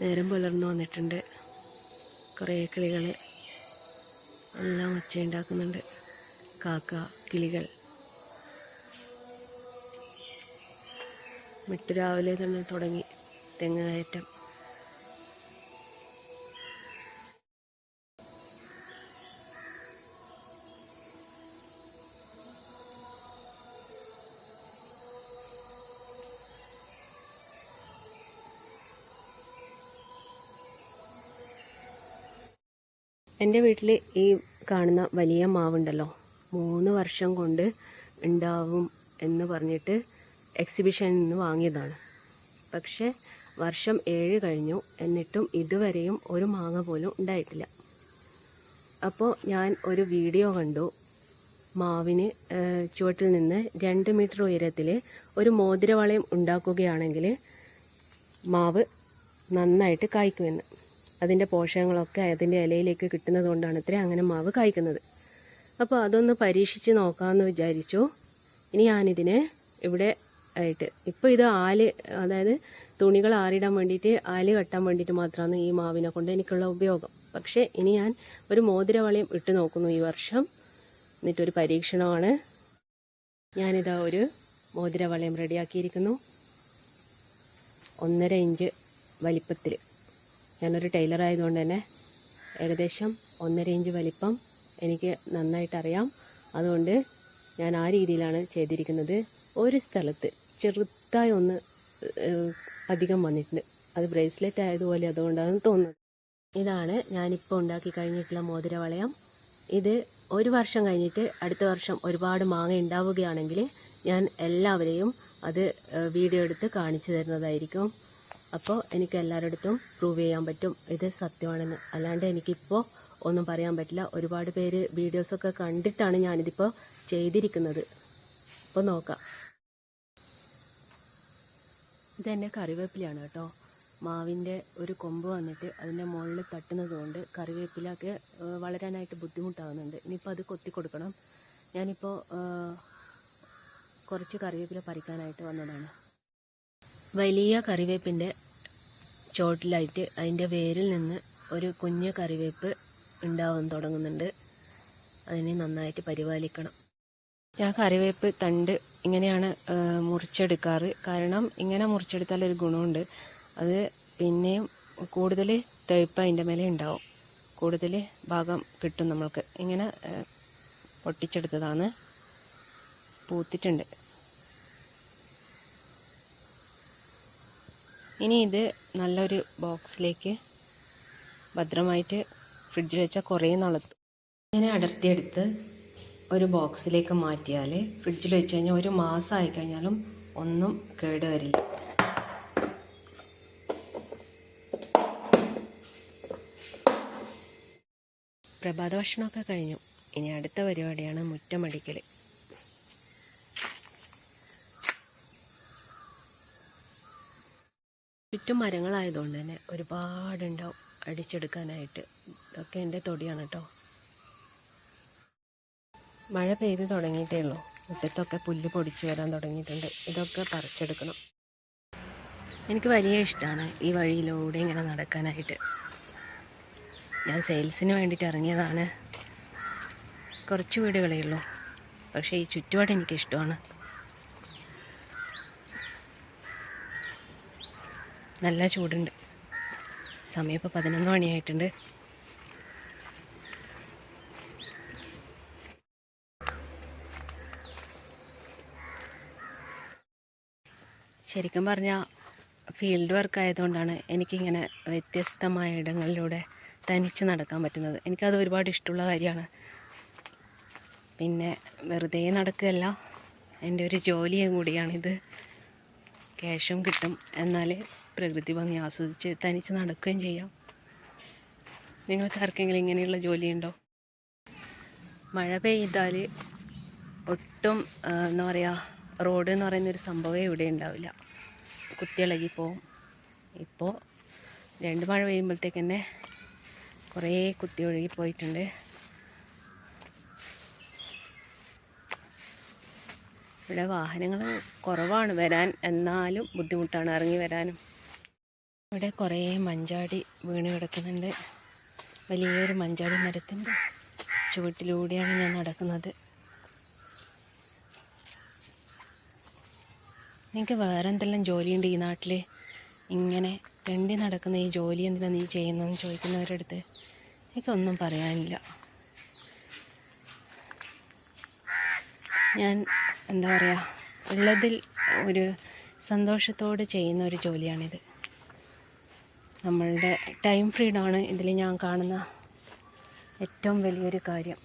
നേരം പുലർന്നു വന്നിട്ടുണ്ട്. കുറേ കിളികൾ എല്ലാം ഒച്ചയുണ്ടാക്കുന്നുണ്ട്. കാക്ക കിളികൾ. മിട്ട് രാവിലെ തന്നെ തുടങ്ങി തെങ്ങ് കയറ്റം. എന്റെ വീട്ടിൽ ഈ കാണുന്ന വലിയ മാവുണ്ടല്ലോ. മൂന്ന് വർഷം കൊണ്ട് ഉണ്ടാവും എന്ന് പറഞ്ഞിട്ട് എക്സിബിഷനിൽ നിന്ന് വാങ്ങിയതാണ്. പക്ഷേ വർഷം ഏഴ് കഴിഞ്ഞു എന്നിട്ടും ഇതുവരെയും ഒരു മാങ്ങ പോലും ഉണ്ടായിട്ടില്ല. അപ്പോൾ ഞാൻ ഒരു വീഡിയോ കണ്ടു. മാവിന് ചുവട്ടിൽ നിന്ന് രണ്ട് മീറ്റർ ഉയരത്തിൽ ഒരു മോതിരവളയം ഉണ്ടാക്കുകയാണെങ്കിൽ മാവ് നന്നായിട്ട് കായ്ക്കുമെന്ന്. അതിന്റെ പോഷകങ്ങളൊക്കെ അതിന്റെ ഇലയിലേക്ക് കിട്ടുന്നത് കൊണ്ടാണ് ഇത്ര അങ്ങനെ മാവ് കായ്ക്കുന്നത്. അപ്പോൾ അതൊന്ന് പരീക്ഷിച്ച് നോക്കാമെന്ന് വിചാരിച്ചു. ഇനി ഞാനിതിനെ ഇവിടെ ആയിട്ട് ഇപ്പോൾ ഇത് ആൽ അതായത് തുണികൾ ആറിടാൻ വേണ്ടിയിട്ട് ആൽ കെട്ടാൻ വേണ്ടിയിട്ട് മാത്രമാണ് ഈ മാവിനെ കൊണ്ട് എനിക്കുള്ള ഉപയോഗം. പക്ഷേ ഇനി ഞാൻ ഒരു മോതിരവളയം ഇട്ട് നോക്കുന്നു ഈ വർഷം. എന്നിട്ടൊരു പരീക്ഷണമാണ്. ഞാനിതാ ഒരു മോതിരവളയം റെഡിയാക്കിയിരിക്കുന്നു. ഒന്നര ഇഞ്ച് വലിപ്പത്തിൽ. ഞാനൊരു ടൈലർ ആയതുകൊണ്ട് തന്നെ ഏകദേശം ഒന്നര ഇഞ്ച് വലിപ്പം എനിക്ക് നന്നായിട്ടറിയാം. അതുകൊണ്ട് ഞാൻ ആ രീതിയിലാണ് ചെയ്തിരിക്കുന്നത്. ഒരു സ്ഥലത്ത് ചെറുതായി ഒന്ന് അധികം വന്നിട്ടുണ്ട്. അത് ബ്രേസ്ലെറ്റ് ആയതുപോലെ അതുകൊണ്ടാണ് തോന്നുന്നത് ഇതാണ് ഞാനിപ്പോൾ ഉണ്ടാക്കി കഴിഞ്ഞിട്ടുള്ള മോതിരവളയം. ഇത് ഒരു വർഷം കഴിഞ്ഞിട്ട് അടുത്ത വർഷം ഒരുപാട് മാങ്ങ ഉണ്ടാവുകയാണെങ്കിൽ ഞാൻ എല്ലാവരെയും അത് വീഡിയോ എടുത്ത് കാണിച്ചു തരുന്നതായിരിക്കും. അപ്പോൾ എനിക്ക് എല്ലാവരുടെ അടുത്തും പ്രൂവ് ചെയ്യാൻ പറ്റും. ഇത് സത്യമാണെന്ന്. അല്ലാണ്ട് എനിക്കിപ്പോൾ ഒന്നും പറയാൻ പറ്റില്ല. ഒരുപാട് പേര് വീഡിയോസൊക്കെ കണ്ടിട്ടാണ് ഞാനിതിപ്പോൾ ചെയ്തിരിക്കുന്നത്. അപ്പോൾ നോക്കാം. ഇതെന്നെ കറിവേപ്പിലയാണ് കേട്ടോ. മാവിന്റെ ഒരു കൊമ്പ് വന്നിട്ട് അതിന്റെ മുകളിൽ തട്ടുന്നത് കൊണ്ട് കറിവേപ്പിലൊക്കെ വളരാനായിട്ട് ബുദ്ധിമുട്ടാകുന്നുണ്ട് ഇനിയിപ്പോൾ അത് കൊത്തി കൊടുക്കണം. ഞാനിപ്പോൾ കുറച്ച് കറിവേപ്പില പറിക്കാനായിട്ട് വന്നതാണ്. വലിയ കറിവേപ്പിന്റെ ചോട്ടിലായിട്ട് അതിന്റെ വേരിൽ നിന്ന് ഒരു കുഞ്ഞ് കറിവേപ്പ് ഉണ്ടാവാൻ തുടങ്ങുന്നുണ്ട്. അതിനെ നന്നായിട്ട് പരിപാലിക്കണം. ഞാൻ കറിവേപ്പ് തണ്ട് ഇങ്ങനെയാണ് മുറിച്ചെടുക്കാറ്. കാരണം ഇങ്ങനെ മുറിച്ചെടുത്താൽ ഒരു ഗുണമുണ്ട്. അത് പിന്നെയും കൂടുതൽ തെയ്പ്പ് അതിന്റെ മേലെ ഉണ്ടാവും. കൂടുതൽ ഭാഗം കിട്ടും നമ്മൾക്ക്. ഇങ്ങനെ പൊട്ടിച്ചെടുത്തതാണ്. പൂത്തിട്ടുണ്ട്. ഇനി ഇത് നല്ലൊരു ബോക്സിലേക്ക് ഭദ്രമായിട്ട് ഫ്രിഡ്ജിൽ വെച്ചാൽ കുറേ നാളെത്തും. ഇങ്ങനെ അടർത്തിയെടുത്ത് ഒരു ബോക്സിലേക്ക് മാറ്റിയാൽ ഫ്രിഡ്ജിൽ വെച്ച് കഴിഞ്ഞാൽ ഒരു മാസം ആയി കഴിഞ്ഞാലും ഒന്നും കേട് വരില്ല. പ്രഭാത ഭക്ഷണമൊക്കെ കഴിഞ്ഞു. ഇനി അടുത്ത പരിപാടിയാണ് മുറ്റമടിക്കൽ ചുറ്റും മരങ്ങളായതുകൊണ്ട് തന്നെ ഒരുപാടുണ്ടാവും അടിച്ചെടുക്കാനായിട്ട്. ഇതൊക്കെ എന്റെ തൊടിയാണ് കേട്ടോ മഴ പെയ്ത് തുടങ്ങിയിട്ടേ ഉള്ളൂ. മുറ്റത്തൊക്കെ പുല്ല് പൊടിച്ചു വരാൻ തുടങ്ങിയിട്ടുണ്ട്. ഇതൊക്കെ പറിച്ചെടുക്കണം. എനിക്ക് വലിയ ഇഷ്ടമാണ് ഈ വഴിയിലൂടെ ഇങ്ങനെ നടക്കാനായിട്ട്. ഞാൻ സെയിൽസിന് വേണ്ടിയിട്ട് ഇറങ്ങിയതാണ്. കുറച്ച് വീടുകളേ ഉള്ളൂ. പക്ഷേ ഈ ചുറ്റുപാട് എനിക്കിഷ്ടമാണ്. നല്ല ചൂടുണ്ട്. സമയം ഇപ്പോൾ പതിനൊന്ന് മണിയായിട്ടുണ്ട്. ശരിക്കും പറഞ്ഞാൽ ഫീൽഡ് വർക്ക് ആയതുകൊണ്ടാണ് എനിക്കിങ്ങനെ വ്യത്യസ്തമായ ഇടങ്ങളിലൂടെ തനിച്ച് നടക്കാൻ പറ്റുന്നത്. എനിക്കത് ഒരുപാട് ഇഷ്ടമുള്ള കാര്യമാണ്. പിന്നെ വെറുതെ നടക്കുകയല്ല എന്റെ ഒരു ജോലിയും കൂടിയാണിത്. ക്യാഷും കിട്ടും. എന്നാൽ പ്രകൃതി ഭംഗി ആസ്വദിച്ച് തനിച്ച് നടക്കുകയും ചെയ്യാം. നിങ്ങൾക്ക് ആർക്കെങ്കിലും ഇങ്ങനെയുള്ള ജോലിയുണ്ടോ? മഴ പെയ്താൽ ഒട്ടും എന്താ പറയുക റോഡ് എന്ന് പറയുന്നൊരു സംഭവമേ ഇവിടെ ഉണ്ടാവില്ല. കുത്തിയിളകി പോവും ഇപ്പോൾ രണ്ട് മഴ പെയ്യുമ്പോഴത്തേക്ക് തന്നെ കുറേ കുത്തി ഒഴുകി പോയിട്ടുണ്ട് ഇവിടെ വാഹനങ്ങൾ കുറവാണ് വരാൻ എന്നാലും ബുദ്ധിമുട്ടാണ് ഇറങ്ങി വരാനും. ഇവിടെ കുറേ മഞ്ചാടി വീണ് കിടക്കുന്നുണ്ട്. വലിയൊരു മഞ്ചാടി മരത്തിന്റെ ചുവട്ടിലൂടെയാണ് ഞാൻ നടക്കുന്നത്. നിങ്ങൾക്ക് വേറെ എന്തെല്ലാം ജോലിയുണ്ട് ഈ നാട്ടിൽ ഇങ്ങനെ തെണ്ടി നടക്കുന്ന ഈ ജോലി എന്തിനാണ് നീ ചെയ്യുന്നതെന്ന് ചോദിക്കുന്നവരുടെ അടുത്ത് എനിക്കൊന്നും പറയാനില്ല. ഞാൻ എന്താ പറയുക ഉള്ളതിൽ ഒരു സന്തോഷത്തോടെ ചെയ്യുന്ന ഒരു ജോലിയാണിത്. നമ്മളുടെ ടൈം ഫ്രീഡമാണ് ഇതിൽ ഞാൻ കാണുന്ന ഏറ്റവും വലിയൊരു കാര്യം.